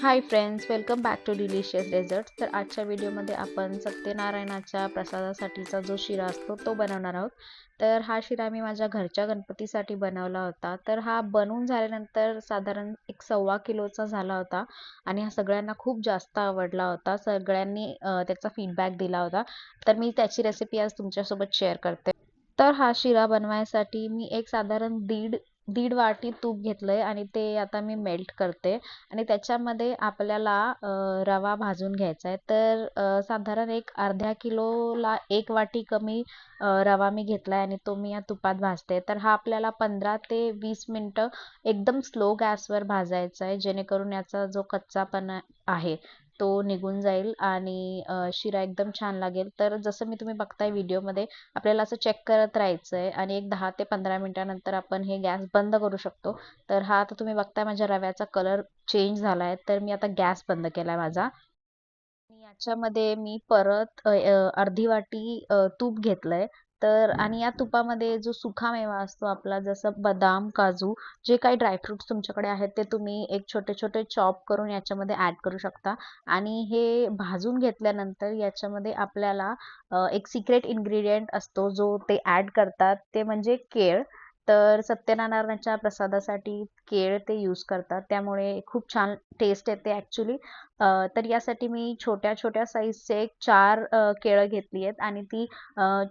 Hi friends welcome back to delicious dessert तर आजच्या व्हिडिओमध्ये आपण सत्यनारायणाच्या प्रसादासाठीचा जो शिरा असतो तो बनवणार आहोत. तर हा शिरा मी माझ्या घरच्या गणपतीसाठी बनवला होता. तर हा बनवून झाल्यानंतर साधारण एक सव्वा किलोचा झाला होता आणि हा सगळ्यांना खूप जास्त आवडला होता. सगळ्यांनी त्याचा फीडबॅक दिला होता. तर मी त्याची रेसिपी आज तुमच्यासोबत शेअर करते. तर हा शिरा बनवायसाठी मी एक साधारण दीड दीड वाटी तूप घेतलंय आणि ते आता मी मेल्ट करते. आणि त्याच्यामध्ये आपल्याला रवा भाजून घ्यायचा आहे तर साधारण एक अर्ध्या किलोला एक वाटी कमी रवा मी घेतलाय आणि तो मी या तुपात भाजते. तर हा आपल्याला पंधरा ते वीस मिनटं एकदम स्लो गॅसवर भाजायचा आहे जेणेकरून याचा जो कच्चापणा आहे तो निघून जाईल आणि शिरा एकदम छान लागेल. तर जसं मी तुम्ही बघताय व्हिडिओमध्ये आपल्याला असं चेक करत राहायचं आहे आणि एक दहा ते पंधरा मिनिटानंतर आपण हे गॅस बंद करू शकतो. तर हा आता तुम्ही बघताय माझ्या रव्याचा कलर चेंज झाला आहे तर मी आता गॅस बंद केला आहे माझा याच्यामध्ये मी परत अर्धी वाटी तूप घेतलंय. तर आणि या तुपामध्ये जो सुखा मेवा असतो आपला जसं बदाम काजू जे काही ड्रायफ्रुट्स तुमच्याकडे आहेत ते तुम्ही एक छोटे छोटे चॉप करून याच्यामध्ये ॲड करू शकता. आणि हे भाजून घेतल्यानंतर याच्यामध्ये आपल्याला एक सिक्रेट इन्ग्रेडियंट असतो जो ते ॲड करतात ते म्हणजे केळ. तर सत्यनारायणाच्या प्रसादासाठी केळ ते यूज करतात. त्यामुळे खूप छान टेस्ट येते ॲक्च्युली तर यासाठी मी छोट्या छोट्या साईजचे एक चार केळं घेतली आहेत आणि ती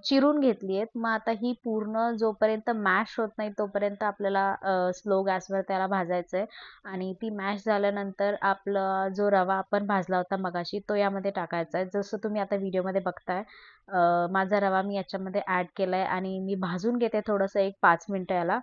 चिरून घेतली आहेत. मग आता ही पूर्ण जोपर्यंत मॅश होत नाही तोपर्यंत आपल्याला स्लो गॅसवर त्याला भाजायचं आहे आणि ती मॅश झाल्यानंतर आपला जो रवा आपण भाजला होता मगाशी तो यामध्ये टाकायचा आहे. जसं तुम्ही आता व्हिडिओमध्ये बघताय माझा रवा मी याच्यामध्ये ॲड केलाय आणि मी भाजून घेते थोडंसं एक पाच मिनिटं याला.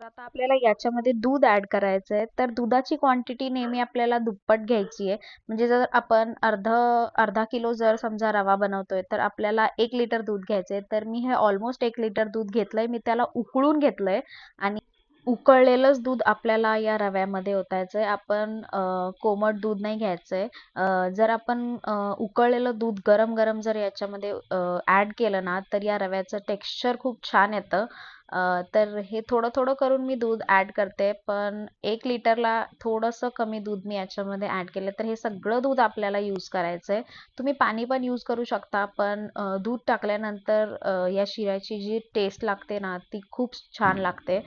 तर आता आपल्याला याच्यामध्ये दूध ॲड करायचं आहे. तर दुधाची क्वांटिटी नेहमी आपल्याला दुप्पट घ्यायची आहे. म्हणजे जर आपण अर्ध अर्धा किलो जर समजा रवा बनवतोय तर आपल्याला एक लिटर दूध घ्यायचं आहे तर मी हे ऑलमोस्ट एक लिटर दूध घेतलंय. मी त्याला उकळून घेतलंय आणि उकळलेलंच दूध आपल्याला या रव्यामध्ये ओतायचं आहे आपण कोमट दूध नाही घ्यायचं आहे जर आपण उकळलेलं दूध गरम गरम जर याच्यामध्ये ॲड केलं ना तर या रव्याचं टेक्स्चर खूप छान येतं. तर हे थोडं थोडं करून मी दूध ॲड करते. पण एक लिटरला थोडंसं कमी दूध मी याच्यामध्ये ॲड केलं तर हे सगळं दूध आपल्याला यूज करायचं आहे तुम्ही पाणी पण यूज करू शकता पण दूध टाकल्यानंतर या शिऱ्याची जी टेस्ट लागते ना ती खूप छान लागते.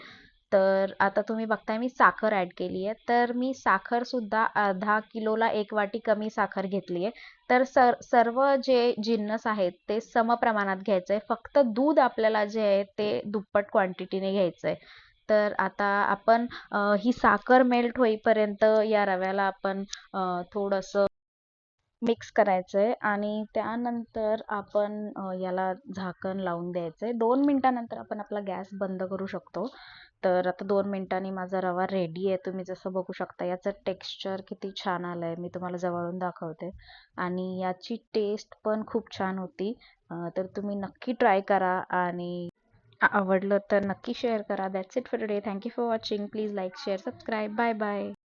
तर आता तुम्ही बघताय मी साखर ॲड केली आहे. तर मी साखर सुद्धा अर्धा किलोला एक वाटी कमी साखर घेतली आहे. तर सर सर्व जे जिन्नस आहेत ते समप्रमाणात घ्यायचं आहे. फक्त दूध आपल्याला जे आहे ते दुप्पट क्वांटिटीने घ्यायचं आहे. तर आता आपण ही साखर मेल्ट होईपर्यंत या रव्याला आपण थोडस थोडंसं मिक्स करायचं आहे आणि त्यानंतर आपण याला झाकण लावून द्यायचं आहे दोन मिनिटानंतर आपण आपला गॅस बंद करू शकतो. तर आता दोन मिनिटांनी माझा रवा रेडी आहे. तुम्ही जसं बघू शकता याचं टेक्स्चर किती छान आलं आहे मी तुम्हाला जवळून दाखवते. आणि याची टेस्ट पण खूप छान होती. तर तुम्ही नक्की ट्राय करा आणि आवडलं तर नक्की शेअर करा. That's it for today thank you for watching please like share subscribe bye bye